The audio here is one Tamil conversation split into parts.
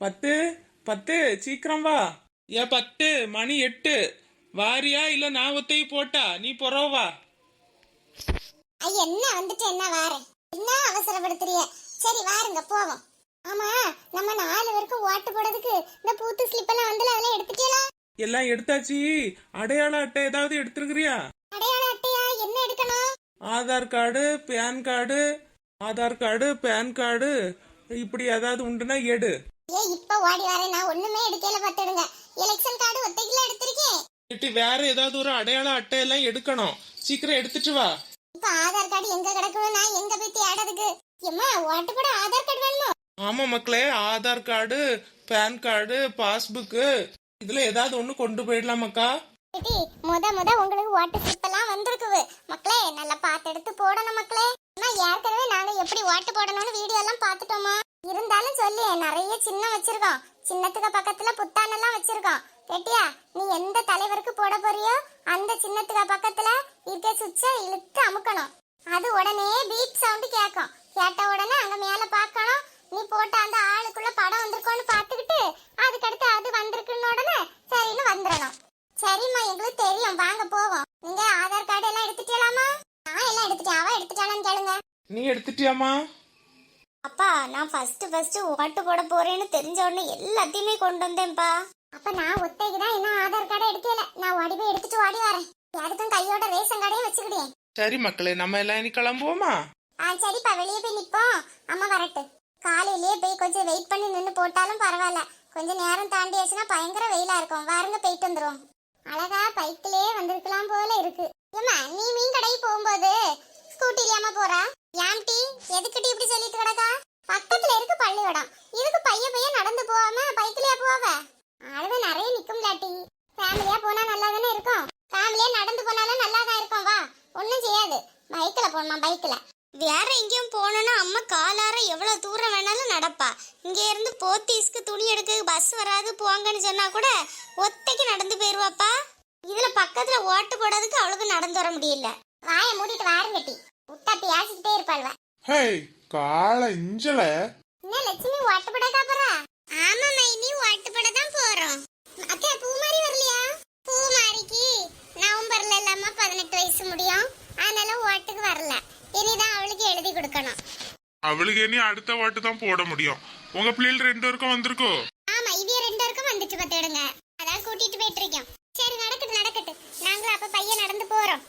பத்து பத்து சீக்கிரம் வா. ஏ பத்து மணி எட்டு. வாரியா இல்ல நான் ஒத்தையை போட்டா? நீ பொறவா ஐ என்ன வந்துட்டு என்ன வாரேன் என்ன அவசரப்படுத்துறிய? சரி வாருங்க போவோம். ஆமா நம்ம நாலு பேருக்கும் ஓட்டு போடுறதுக்கு இந்த பூத்து ஸ்லிப் எல்லாம் வந்து அதெல்லாம் எடுத்துட்டீங்களா எல்லாம் எடுத்தாச்சு. அடையாள அட்டை ஏதாவது எடுத்துருக்கிறியா? அடையாள அட்டையா? என்ன எடுக்கணும்? Aadhaar card PAN card. Aadhaar card PAN card. இப்படி ஏதாவது உண்டுனா எடு. ஏ இப்ப ஓடி வரேன். நான் ஒண்ணுமே எடுக்கல பார்த்துடுங்க எலெக்ஷன் கார்டு ஒத்தைக்குல எடுத்திருக்கேன். இல்லாட்டி வேற ஏதாவது ஒரு அடையாள அட்டை எல்லாம் எடுக்கணும். சீக்கிரம் எடுத்துட்டு வா. இப்ப ஆதார் கார்டு எங்க கிடக்கணும் நான் எங்க போய் தேடுறதுக்கு? எம்மா ஓட்டு போட ஆதார் கார்டு வேணுமோ? ஆமா மக்களே Aadhaar card PAN card passbook இதுல ஏதாவது ஒண்ணு கொண்டு போயிடலாமாக்கா ஏடி, முத முத உங்களுக்கு ஓட்டு ஸ்லிப் எல்லாம் வந்திருக்குது. மக்களே நல்லா பார்த்து எடுத்து போடணும் மக்களே. ஏற்கனவே நாங்க எப்படி ஓட்டு போடணும்னு வீடியோ எல்லாம் நிறைய சின்னம் வச்சிருக்கோம். சின்னத்துக்கு பக்கத்துல புத்தானெல்லாம் வச்சிருக்கோம். கேட்டியா நீ எந்த தலைவருக்கு போட போறியோ அந்த சின்னத்துக்கு பக்கத்துல இருக்க சுவிட்சை இழுத்து அமுக்கணும். அது உடனே பீப் சவுண்ட் கேட்கும். கேட்ட உடனே அங்க மேல பார்க்கணும். நீ போட்ட அந்த ஆளுக்குள்ள படம் வந்திருக்கோன்னு பார்த்துக்கிட்டு அதுக்கடுத்து அது வந்திருக்குன்னு உடனே சரின்னு வந்துடணும். சரிம்மா எங்களுக்கு தெரியும். வாங்க போவோம். நீங்க ஆதார் கார்டு எல்லாம் எடுத்துட்டீங்களாமா நான் எல்லாம் எடுத்துட்டேன். அவ எடுத்துட்டானு கேளுங்க. நீ எடுத்துட்டியாமா நான் ஃபர்ஸ்ட் ஃபர்ஸ்ட் ஓட்டு போட போறேன்னு தெரிஞ்ச உடனே எல்லாத்தையுமே கொண்டு வந்தேன்ப்பா. அப்ப நான் ஒத்தைக்கு தான் இன்னும் ஆதார் கார்டை எடுக்கல. நான் ஓடி போய் எடுத்துட்டு ஓடி வரேன். அதுக்கும் கையோட ரேஷன் கார்டையும் வச்சுக்கிட்டேன். சரி மக்களே நம்ம எல்லாம் இனி கிளம்புவோமா? ஆ சரிப்பா வெளியே போய் நிப்போம். அம்மா வரட்டு காலையிலேயே போய் கொஞ்சம் வெயிட் பண்ணி நின்று போட்டாலும் பரவாயில்ல. கொஞ்சம் நேரம் தாண்டியாச்சுன்னா பயங்கர வெயிலா இருக்கும். வாருங்க போயிட்டு வந்துரும் அழகா பைக்கிலே வந்திருக்கலாம் போல இருக்கு. ஏம்மா நீ மீன் கடைக்கு போகும்போது ஸ்கூட்டிலயாம போறா? ஏம்டி எதுக்கிட்டி இப்படி சொல்லிட்டு கிடக்கா? பக்கத்துல இருக்கு பள்ளிக்கூடம். இதுக்கு பைய பைய நடந்து போகாம பைக்லயா போவ. ஆளுங்க நிறைய நிக்கும் லாட்டி ஃபேமிலியா போனா நல்லா தானே இருக்கும். ஃபேமிலியா நடந்து போனாலும் நல்லா தான் இருக்கும். வா. ஒன்றும் செய்யாது. பைக்ல போகணுமா பைக்ல வேற எங்கேயும் போகணும்னா அம்மா காலார எவ்வளவு தூரம் வேணாலும் நடப்பா. இங்க இருந்து போத்தீஸ்க்கு துணி எடுக்க பஸ் வராது போங்கன்னு சொன்னா கூட ஒத்தைக்கு நடந்து போயிருவாப்பா. இதுல பக்கத்துல ஓட்டு போடாதுக்கு அவளுக்கு நடந்து வர முடியல. வாயை மூடிட்டு வாருங்கட்டி. விட்டா பேசிக்கிட்டே இருப்பாள்வ. ஹே கால இஞ்சல. என்ன லட்சுமி ஓட்டு போட காப்பறா ஆமா மைனி ஓட்டு போட தான் போறோம். அக்கா பூமாரி வரலையா? பூமாரிக்கு நவம்பர்ல இல்லாம பதினெட்டு வயசு முடியும். அதனால ஓட்டுக்கு வரல. இனிதான் அவளுக்கு எழுதி கொடுக்கணும். அவளுக்கு இனி அடுத்த வாட்டு தான் போட முடியும். உங்க பிள்ளைகள் ரெண்டு பேருக்கும் வந்திருக்கோ? ஆமா இவிய ரெண்டு பேருக்கும் வந்துச்சு பத்துடுங்க அதான் கூட்டிட்டு போயிட்டு இருக்கோம் சரி நடக்கட்டு நடக்கட்டு நாங்களும் அப்ப பையன் நடந்து போறோம்.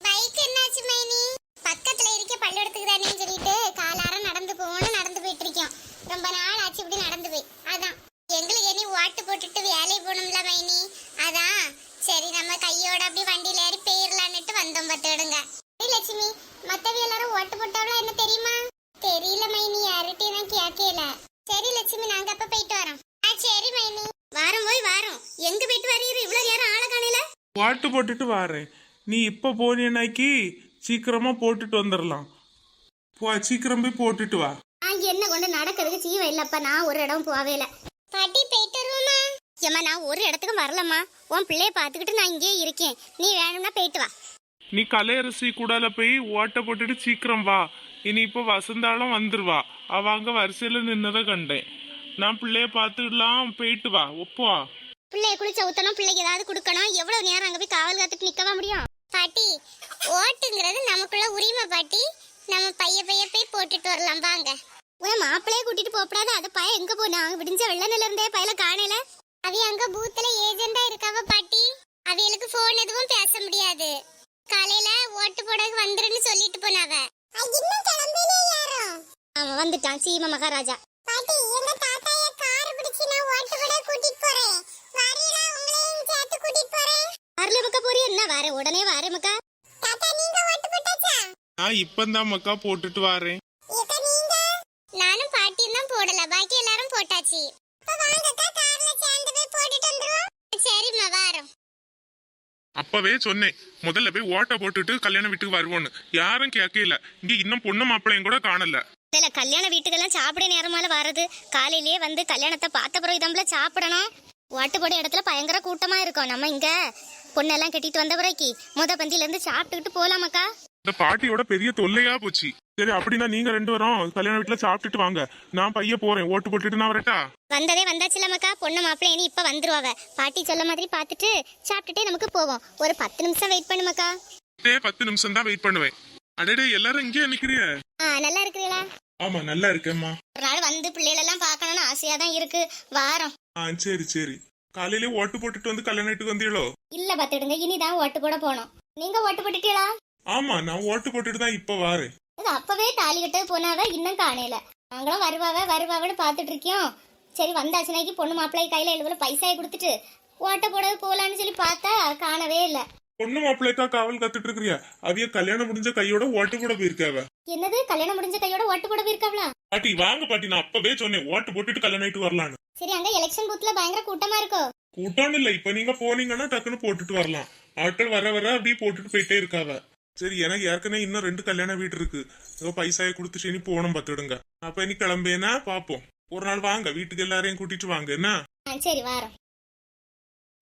பைக் என்னாச்சு மைனி? பக்கத்துல இருக்க பள்ளிக்கூடத்துக்கு தானே சொல்லிட்டு காலார நடந்து போகணும் நடந்து போயிட்டு இருக்கோம் ரொம்ப நாள் ஆச்சு இப்படி நடந்து போய். அதான். எங்களுக்கு இனி ஓட்டு போட்டுட்டு வேலைக்கு போகணும்ல மைனி. அதான். சரி நம்ம கையோட அப்படி வண்டியில ஏறி போயிடலான்னுட்டு வந்தோம் பத்துடுங்க சரி லட்சுமி மத்தவி எல்லாரும் ஓட்டு போட்டவளா என்ன தெரியுமா? தெரியல மைனி யார்கிட்டயும் நான் கேட்கல. சரி லட்சுமி நாங்க அப்ப போயிட்டு வரோம். ஆ சரி மைனி. வாரம் போய் வாரம். எங்க போயிட்டு வரீரு இவ்வளவு நேரம் ஆள காணையில வாட்டு போட்டுட்டு வாரேன். நீ இப்ப போனீனாக்கி சீக்கிரமா போட்டுட்டு வந்துடலாம் போ சீக்கிரம் போய் போட்டுட்டு வா. ஆ என்ன கொண்டு நடக்கிறதுக்கு ஜீவ இல்லப்பா. நான் ஒரு இடம் போவேல பாட்டி போயிட்டு வருவோமா? ஏம்மா நான் ஒரு இடத்துக்கு வரலம்மா. உன் பிள்ளைய பாத்துக்கிட்டு நான் இங்கேயே இருக்கேன். நீ வேணும்னா போயிட்டு வா. நீ கலையரசி கூடால போய் ஓட்டை போட்டுட்டு சீக்கிரம் வா. இனி இப்போ வசந்தாலும் வந்துருவா. அவ அங்க வரிசையில நின்னதை கண்டேன். நான் பிள்ளைய பார்த்துக்கலாம் போயிட்டு வா. ஒப்பா. பிள்ளைய குளிச்ச ஊத்தணும் பிள்ளைக்கு ஏதாவது கொடுக்கணும். எவ்வளவு நேரம் அங்க போய் காவல் காத்துட்டு நிக்கவா முடியும்? ஓட்டுங்கிறது நமக்குள்ள உரிமை பாட்டி. நம்ம பைய பைய போய் போட்டுட்டு வரலாம் வாங்க. உன் மாப்பிள்ளைய கூட்டிட்டு போப்படாத அது பையன் எங்க போனா? விடிஞ்ச வெள்ளநில இருந்தே பையல காணல. அவி அங்க பூத்துல ஏஜெண்டா இருக்காவ பாட்டி. அவிகளுக்கு போன் எதுவும் பேச முடியாது. காலையில ஓட்டு போட வந்துருன்னு சொல்லிட்டு போனாவ. அவன் வந்துட்டான் சீம மகாராஜா. பாட்டி எங்க தாத்தாய கார் பிடிச்சு நான் ஓட்டு போட கூட்டிட்டு போறேன். வரீங்களா உங்களையும் சேர்த்து கூட்டிட்டு போறேன். வரல மக்கா போறியா? என்ன வர உடனே வர மக்கா. நான் இப்பந்தான் மக்கா போட்டுட்டு வாரேன். நானும் பாட்டியும் தான் போடல. பாக்கி எல்லாரும் போட்டாச்சு. சரிம்மா வாரோம். அப்பவே சொன்னேன் முதல்ல போய் ஓட்டை போட்டுட்டு கல்யாண வீட்டுக்கு வருவோன்னு. யாரும் கேட்கல. இங்க இன்னும் பொண்ணு மாப்பிள்ளையும் கூட காணல. இதுல கல்யாண வீட்டுக்கெல்லாம் சாப்பிட நேரமால வர்றது காலையிலேயே வந்து கல்யாணத்தை பார்த்த பிறகு தம்பல சாப்பிடணும். ஓட்டு போட இடத்துல பயங்கர கூட்டமா இருக்கும். நம்ம இங்க பொண்ணெல்லாம் கட்டிட்டு வந்த பிறகு முத பந்தியில இருந்து சாப்பிட்டுக்கிட்டு போலாமாக்கா? இந்த பாட்டியோட பெரிய தொல்லையா போச்சு. சரி அப்படின்னா நீங்க ரெண்டு பேரும் கல்யாண வீட்டுல சாப்பிட்டுட்டு வாங்க. நான் பைய போறேன். ஓட்டு போட்டுட்டு நான் வரட்டா? வந்ததே வந்தாச்சுலமாக்கா பொண்ணு மாப்பிள்ளை இனி இப்ப வந்துருவாவ. பாட்டி சொல்ல மாதிரி பார்த்துட்டு சாப்பிட்டுட்டே நமக்கு போவோம். ஒரு பத்து நிமிஷம் வெயிட் பண்ணுமாக்கா டே பத்து நிமிஷம் தான் வெயிட் பண்ணுவேன். அடடே எல்லாரும் இங்கே நிக்கிறிய நல்லா இருக்கிறீங்களா? ஆமா நல்லா இருக்கேம்மா. ஒரு நாள் வந்து பிள்ளைகளெல்லாம் பார்க்கணும்னு ஆசையா தான் இருக்கு. வாரம். ஆ சரி சரி. காலையிலே ஓட்டு போட்டுட்டு வந்து கல்யாண வீட்டுக்கு வந்தீங்களோ இல்ல பாத்துடுங்க இனிதான் ஓட்டு போட போனோம். நீங்க ஓட்டு போட்டுட்டீங்களா? ஆமா நான் ஓட்டு போட்டுட்டு தான் இப்ப வாரேன். இது அப்பவே தாலி கட்ட போனாவ இன்னும் காணையில நாங்களும் வருவாவ வருவாவன்னு பாத்துட்டு இருக்கோம். சரி வந்தாச்சுனாக்கி பொண்ணு மாப்பிள்ளை கையில எழுபது பைசாயை கொடுத்துட்டு ஓட்ட போட போலான்னு சொல்லி பார்த்தா காணவே இல்ல. பொண்ணு மாப்பிள்ளைக்கா காவல் கத்துட்டு இருக்கிறியா? அவிய கல்யாணம் முடிஞ்ச கையோட ஓட்டு போட போயிருக்காவ. என்னது? கல்யாணம் முடிஞ்ச கையோட ஓட்டு போட போயிருக்காவளா? பாட்டி வாங்க பாட்டி நான் அப்பவே சொன்னேன் ஓட்டு போட்டுட்டு கல்யாணம் ஆயிட்டு வரலான்னு. சரி அங்க எலெக்ஷன் பூத்ல பயங்கர கூட்டமா இருக்கோ? கூட்டம் இல்ல இப்ப நீங்க போனீங்கன்னா டக்குன்னு போட்டுட்டு வரலாம். ஆட்கள் வர வர அப்படியே போட்டுட்டு போயிட்டே இருக்காவ. சரி எனக்கு ஏற்கனவே இன்னும் ரெண்டு கல்யாண வீடு இருக்கு. ஏதோ பைசாயை கொடுத்துட்டு இனி போகணும் பார்த்துடுங்க அப்ப இனி கிளம்பேனா பாப்போம். ஒரு நாள் வாங்க வீட்டுக்கு எல்லாரையும் கூட்டிட்டு வாங்க என்ன? சரி வாரம்.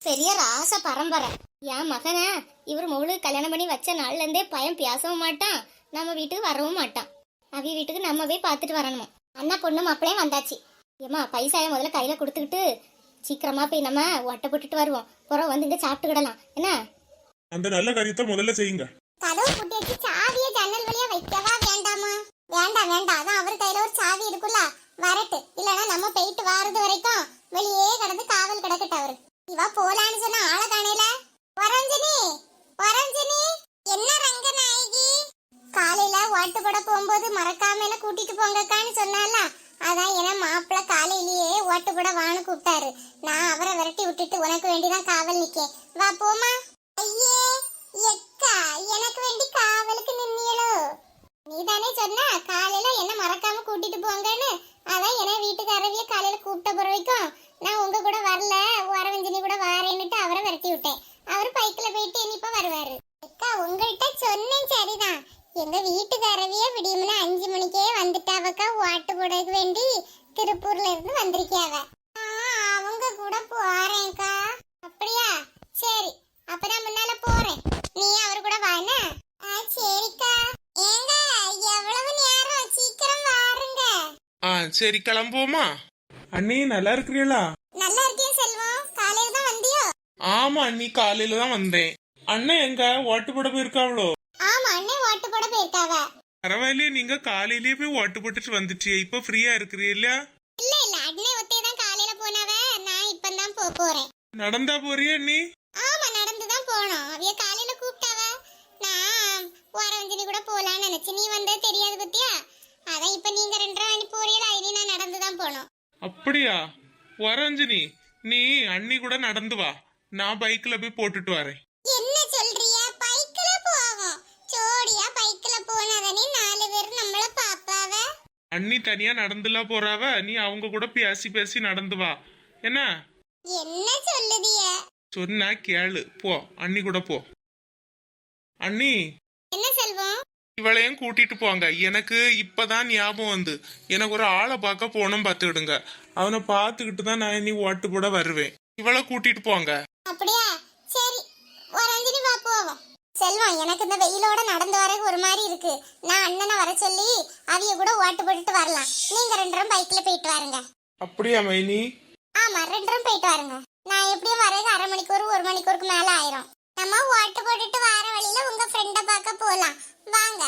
பெரிய ராச பரம்பரை. என் மகனை இவர் முழு கல்யாணம் பண்ணி வச்ச நாள்ல இருந்தே பையன் பேசவும் மாட்டான். நம்ம வீட்டுக்கு வரவும் மாட்டான். அவி வீட்டுக்கு நம்ம போய் பார்த்துட்டு வரணுமா? அண்ணா பொண்ணு மாப்பிளையும் வந்தாச்சு. ஏமா பைசாய முதல்ல கையில கொடுத்துக்கிட்டு சீக்கிரமா போய் நம்ம ஒட்டை போட்டுட்டு வருவோம். புறம் வந்து இங்க சாப்பிட்டுக்கிடலாம். என்ன? அந்த நல்ல காரியத்தை முதல்ல செய்யுங்க. கதவு பூட்டி வச்சு சாவியை ஜன்னல் வழியா வைக்கவா? வேண்டாமா வேண்டாம் வேண்டாம். அதான் அவர் கையில ஒரு சாவி இருக்குல்ல. வரட்டு. இல்லனா நம்ம போயிட்டு வாரது வரைக்கும் வெளியே கிடந்து காவல் கிடக்கட்டு அவரு. இவா போலான்னு சொன்ன ஆள காணையில வரஞ்சனி வரஞ்சனி என்ன ரங்கநாயகி? காலையில ஓட்டு போட போகும்போது மறக்காம என்ன கூட்டிட்டு போங்கக்கான்னு சொன்னால. அதான் என மாப்பிள்ள காலையிலேயே ஓட்டு போட வான்னு கூப்பிட்டாரு. நான் அவரை விரட்டி விட்டுட்டு உனக்கு வேண்டிதான் காவல் நிக்கேன். வா போமா ஐயே எக்கா எனக்கு வேண்டி காவலுக்கு நின்னியளோ நீதானே சொன்னா காலையில என்ன மறக்காம கூட்டிட்டு போங்கன்னு? அதான் என்ன வீட்டுக்காரவிய காலையில கூப்பிட்ட பிறவைக்கும் நான் உங்க கூட வரல வரவஞ்சனி கூட வாரேன்னுட்டு அவரை விரட்டி விட்டேன். அவர் பைக்கில் போயிட்டு இனிப்பா வருவாரு. அக்கா உங்கள்கிட்ட சொன்னேன் சரிதான். எங்க வீட்டுக்காரவிய விடியும்னு அஞ்சு மணிக்கே வந்துட்டாவக்கா ஓட்டு போடக்கு வேண்டி திருப்பூர்ல இருந்து வந்திருக்கியாவ. அவங்க கூட போறேன்க்கா. அப்படியா? சரி அப்ப நான் முன்னால போறேன் நீ அவர் கூட வானே ஆ சரிக்கா ஏங்க எவ்வளவு நேரம் சீக்கிரம் வாருங்க ஆ சரி கிளம்புவோமா? அண்ணி நல்லா இருக்கிறீங்களா நல்லா இருக்கேன் செல்வம். காலையில தான் வந்தியோ? ஆமா அண்ணி காலையில தான் வந்தேன். அண்ணன் எங்க? ஓட்டு போட போயிருக்காவளோ? ஆமா அண்ணே ஓட்டு போட போயிருக்காவ. பரவாயில்லையே நீங்க காலையிலேயே போய் ஓட்டு போட்டுட்டு வந்துட்டியே. இப்ப ஃப்ரீயா இருக்கிறீல்ல இல்ல இல்ல அண்ணே ஒத்தே தான் காலையில போனவ. நான் இப்பதான் போ போறேன். நடந்தா போறியா நீ ஆமா நடந்து தான் போனோம். அவிய காலையில கூப்பிட்டாவ. நான் ஓரவஞ்சனி கூட போலான்னு நினைச்சு நீ வந்தே தெரியாது பத்தியா? அதான் இப்ப நீங்க ரெண்டரை மணி போறீங்களா? இனி நான் நடந்து தான் போனோம் அப்படியா? வரஞ்சனி நீ அண்ணி கூட நடந்து வா. நான் பைக்ல போய் போட்டுட்டு வரேன். என்ன சொல்றிய? பைக்ல போவோம். ஜோடியா பைக்ல போனதானே நாலு பேர் நம்மள பாப்பாவ? அண்ணி தனியா நடந்துல போறாவ? நீ அவங்க கூட பேசி பேசி நடந்து வா. என்ன? என்ன சொல்லுதிய? சொன்னா கேளு. போ அண்ணி கூட போ. அண்ணி இவளையும் கூட்டிட்டு போங்க. எனக்கு இப்பதான் ஞாபகம் வந்து. எனக்கு ஒரு ஆளை பார்க்க போகணும் பார்த்துக்கிடுங்க. அவனை பார்த்துக்கிட்டு தான் நான் இனி ஓட்டு போட வருவேன். இவளை கூட்டிட்டு போங்க. அப்படியா? சரி. ஒரு அஞ்சலி வா போவோம். செல்வம் எனக்கு இந்த வெயிலோட நடந்து வர ஒரு மாதிரி இருக்கு. நான் அண்ணனை வர சொல்லி அவிய கூட ஓட்டு போட்டுட்டு வரலாம். நீங்க ரெண்டரும் பைக்ல போயிட்டு வாருங்க. அப்படியா மைனி? ஆமா ரெண்டரும் போயிட்டு வாருங்க. நான் எப்படியும் வரது அரை மணிக்கூர் ஒரு மணிக்கூருக்கு மேல ஆயிரும். நம்ம ஓட்டு போட்டுட்டு வர வழியில உங்க ஃப்ரெண்ட பார்க்க போலாம்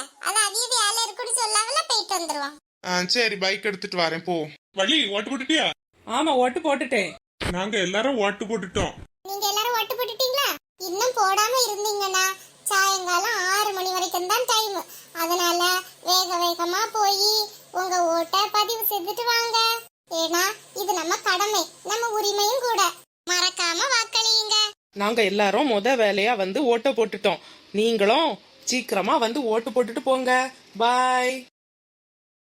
வாங்க அது அதிக வேலை இருக்குன்னு சொல்லாமல போயிட்டு வந்துருவோம் ஆ சரி பைக் எடுத்துட்டு வரேன் போ. வழி ஓட்டு போட்டுட்டியா? ஆமா ஓட்டு போட்டுட்டேன். நாங்க எல்லாரும் ஓட்டு போட்டுட்டோம். நீங்க எல்லாரும் ஓட்டு போட்டுட்டீங்களா? இன்னும் போடாம இருந்தீங்கன்னா சாயங்காலம் ஆறு மணி வரைக்கும் தான் டைம் அதனால வேக வேகமா போய் உங்க ஓட்டை பதிவு செய்துட்டு வாங்க. ஏன்னா இது நம்ம கடமை நம்ம உரிமையும் கூட. மறக்காம வாக்களியுங்க. நாங்க எல்லாரும் முத வேலையா வந்து ஓட்ட போட்டுட்டோம். நீங்களும் சீக்கிரமா வந்து ஓட்டு போட்டுட்டு போங்க. பாய்